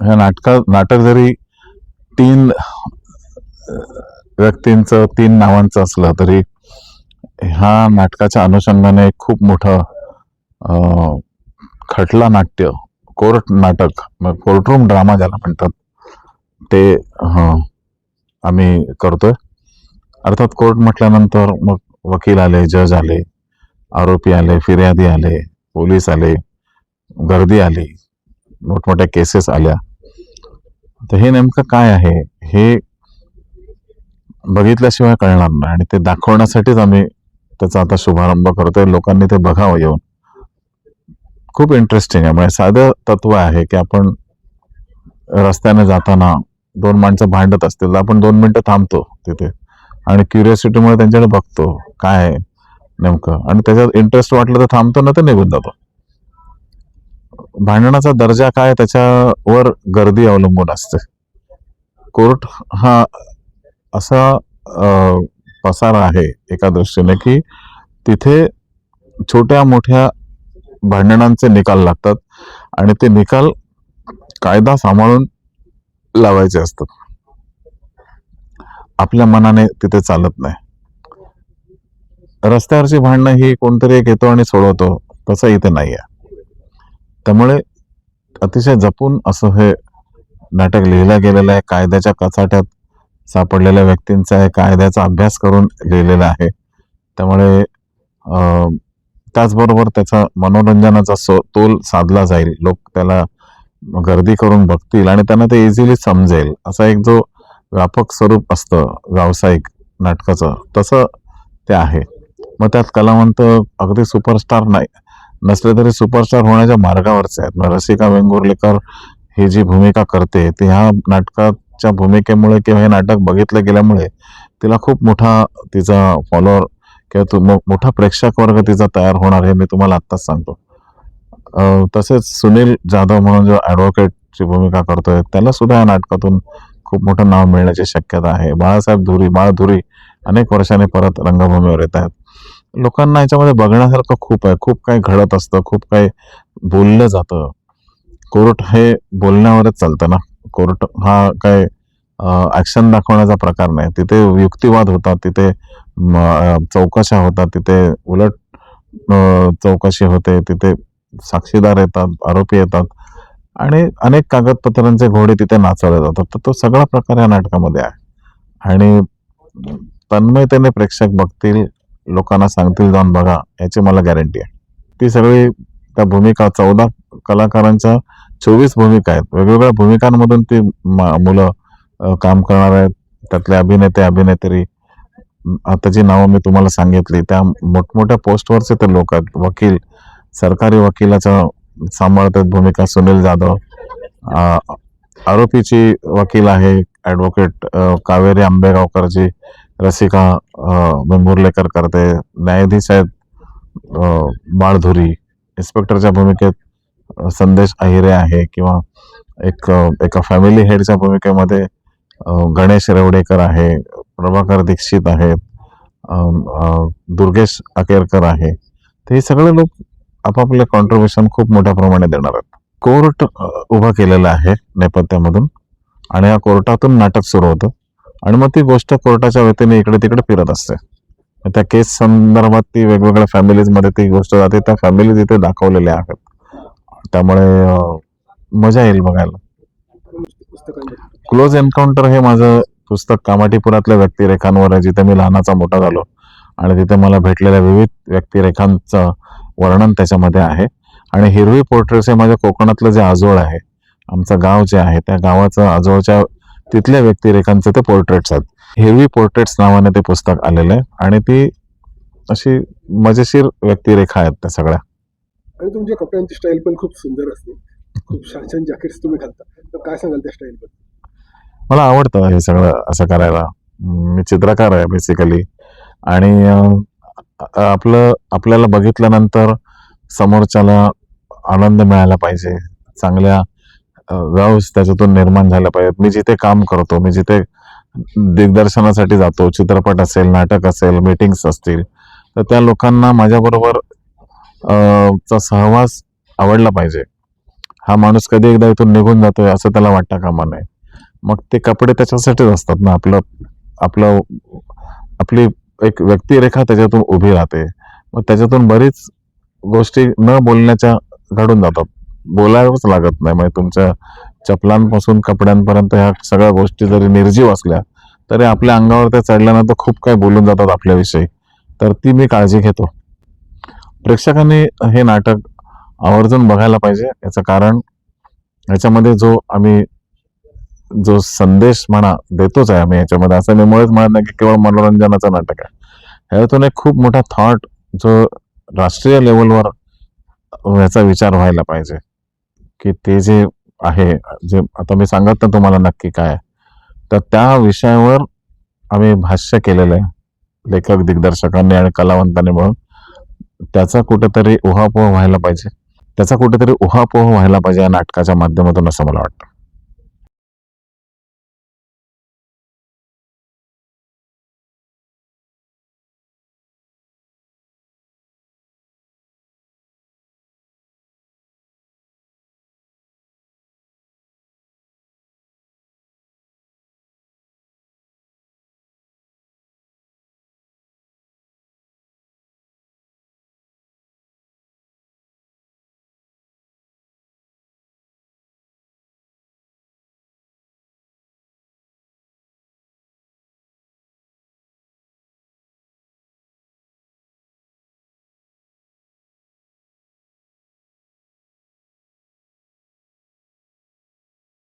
ह्या नाटका नाटक जरी तीन व्यक्तींचं तीन नावांचं असलं तरी ह्या नाटकाच्या अनुषंगाने खूप मोठं खटला नाट्य कोर्ट नाटक कोर्टरूम ड्रामा ज्याला म्हणतात ते आम्ही करतोय. अर्थात कोर्ट म्हटल्यानंतर मग वकील आले जज आले आरोपी आले फिर्यादी आले पोलीस आले गर्दी आली मोठमोठ्या केसेस आल्या. तर हे नेमकं काय आहे? हे बघितल्याशिवाय कळणार नाही आणि ते दाखवण्यासाठीच आम्ही त्याचा आता शुभारंभ करतोय. लोकांनी ते बघावं येऊन. खूप इंटरेस्टिंग आहे. म्हणजे साधं तत्व आहे की आपण रस्त्याने जाताना दोन माणसं भांडत असतील. तर आपण दोन मिनटं थांबतो तिथे. आणि क्युरियोसिटीमुळे त्यांच्याकडे बघतो काय आहे नेमकं. आणि त्याच्यात इंटरेस्ट वाटलं तर थांबतो ना तर निघून जातो. भांडणाचा दर्जा काय त्याच्यावर गर्दी अवलंबून असते. कोर्ट हा असा पसारा आहे एका दृष्टीने की तिथे छोट्या मोठ्या भांडणांचे निकाल लागतात आणि ते निकाल कायदा सांभाळून लावायचे असतात. आपल्या मनाने तिथे चालत नाही. रस्त्यावरची भांडणं ही कोणतरी एक येतो आणि सोडवतो तसं इथे नाही आहे त्यामुळे अतिशय जपून असं हे नाटक लिहिलं गेलेलं आहे. कायद्याच्या कचाट्यात सापडलेल्या व्यक्तींचा हे कायद्याचा अभ्यास करून लिहिलेला आहे. त्यामुळे त्याचबरोबर त्याचा मनोरंजनाचा सो तोल साधला जाईल. लोक त्याला गर्दी करून बघतील आणि त्यांना ते इझिली समजेल. असा एक जो व्यापक स्वरूप असतं व्यावसायिक नाटकाचं तसं ते आहे. मग त्यात कलावंत अगदी सुपरस्टार नाही. नसले तरी सुपरस्टार होण्याच्या मार्गावरचे आहेत. मग रसिका वेंगुर्लेकर ही जी भूमिका करते ती ह्या नाटकाच्या भूमिकेमुळे किंवा हे नाटक बघितलं गेल्यामुळे तिला खूप मोठा तिचा फॉलोअर किंवा तो मो- मोठा प्रेक्षक वर्ग तिचा तयार होणार हे मी तुम्हाला आत्ताच सांगतो. तसेच सुनील जाधव म्हणून जो ॲडव्होकेटची भूमिका करतोय त्याला सुद्धा या नाटकातून खूप मोठं नाव मिळण्याची शक्यता आहे. बाळासाहेब धुरी बाळ धुरी अनेक वर्षांनी परत रंगभूमीवर येत आहेत. लोकांना याच्यामध्ये बघण्यासारखं खूप आहे. खूप काही घडत असतं. खूप काही बोललं जातं. कोर्ट हे बोलण्यावरच चालतं ना. कोर्ट हा काय ॲक्शन दाखवण्याचा प्रकार नाही. तिथे युक्तिवाद होतात. तिथे चौकशा होतात. तिथे उलट चौकशी होते. तिथे साक्षीदार येतात. आरोपी येतात. आणि अनेक कागदपत्रांचे घोडे तिथे नाचवले जातात. तर तो सगळा प्रकार या नाटकामध्ये आहे. आणि तन्मयतेने प्रेक्षक बघतील लोकांना सांगतील जाऊन बघा याची मला गॅरंटी आहे. ती सगळी त्या भूमिका चौदा कलाकारांच्या चोवीस भूमिका आहेत. वेगवेगळ्या भूमिकांमधून ती मुलं काम करणार आहेत. त्यातले अभिनेते अभिनेत्री आता जी नावं मी तुम्हाला सांगितली त्या मोठमोठ्या पोस्टवरचे ते लोक आहेत. वकील सरकारी वकिलाचा सांभाळतात भूमिका सुनील जाधव. आरोपीची वकील आहे ॲडव्होकेट कावेरी आंबेगावकर जी रसिका अ, वेंगुर्लेकर करते. न्यायाधीश आहेत बाळधुरी. इन्स्पेक्टरच्या भूमिकेत संदेश अहिरे आहे किंवा एक एका फॅमिली हेडच्या भूमिकेमध्ये गणेश रेवडेकर आहे प्रभाकर दीक्षित आहेत दुर्गेश अकेरकर आहे. तर हे सगळे लोक आपापले कॉन्ट्रीब्युशन खूप मोठ्या प्रमाणे देणार आहेत. कोर्ट उभा केलेला आहे नेपथ्यामधून आणि या कोर्टातून नाटक सुरू होतं. आणि मग ती गोष्ट कोर्टाच्या वतीने इकडे तिकडे फिरत असते. त्या केस संदर्भात ती वेगवेगळ्या फॅमिलीजमध्ये ती गोष्ट जाते त्या फॅमिली तिथे दाखवलेल्या आहेत. त्यामुळे मजा येईल बघायला. क्लोज एन्काउंटर हे माझं पुस्तक कामाठीपुरातल्या व्यक्तिरेखांवर आहे जिथे मी लहानाचा मोठा झालो. आणि तिथे मला भेटलेल्या विविध व्यक्तिरेखांचं वर्णन त्याच्यामध्ये आहे. आणि हिरवी पोर्ट्रेट्स हे माझ्या कोकणातलं जे आजोळ आहे आमचं गाव जे आहे त्या गावाचं आजोळच्या तिथल्या व्यक्तिरेखांचे ते पोर्ट्रेट्स आहेत. हिरवी पोर्ट्रेट्स नावाने ते पुस्तक आलेलं आहे आणि ती अशी मजेशीर व्यक्तिरेखा आहेत त्या सगळ्या. आणि तुमच्या कपड्यांची स्टाईल पण खूप सुंदर असते. खूप छान छान जॅकेट्स तुम्ही घालता. तर काय सांगाल त्या स्टाईल मला आवडतं हे सगळं असं करायला. मी चित्रकार आहे बेसिकली आणि आपलं आपल्याला बघितल्यानंतर समोरच्याला आनंद मिळाला पाहिजे. चांगल्या व्यावस त्याच्यातून निर्माण झाल्या पाहिजेत मी जिथे काम करतो मी जिथे दिग्दर्शनासाठी जातो चित्रपट असेल नाटक असेल मीटिंग्स असतील तर त्या लोकांना माझ्याबरोबर चा सहवास आवडला पाहिजे. हा माणूस कधी एकदा इथून निघून जातोय असं त्याला वाटता कामा नये. मग ते कपडे त्याच्यासाठीच असतात ना आपलं आपलं आपली एक व्यक्तिरेखा त्याच्यातून उभी राहते. मग त्याच्यातून बरीच गोष्टी न बोलण्याच्या घडून जातात. बोलावंच लागत नाही. म्हणजे तुमच्या चपलांपासून कपड्यांपर्यंत ह्या सगळ्या गोष्टी जरी निर्जीव असल्या तरी आपल्या अंगावर त्या चढल्यानं तर खूप काही बोलून जातात आपल्याविषयी. तर ती मी काळजी घेतो. प्रेक्षकांनी हे नाटक आवर्जून बघायला पाहिजे. याचं कारण याच्यामध्ये जो आम्ही जो संदेश म्हणा देतोच आहे आम्ही याच्यामध्ये. असं मी मुळेच म्हणत नाही की केवळ मनोरंजनाचं नाटक आहे. ह्यातून एक खूप मोठा थॉट जो राष्ट्रीय लेवलवर याचा विचार व्हायला पाहिजे. की ते जे आहे जे आता मी सांगत ना तुम्हाला नक्की काय आहे. तर त्या विषयावर आम्ही भाष्य केलेलं आहे लेखक दिग्दर्शकांनी आणि कलावंतांनी म्हणून. त्याचा कुठेतरी उहापोह व्हायला पाहिजे. त्याचा कुठेतरी उहापोह व्हायला पाहिजे या नाटकाच्या माध्यमातून असं मला वाटतं.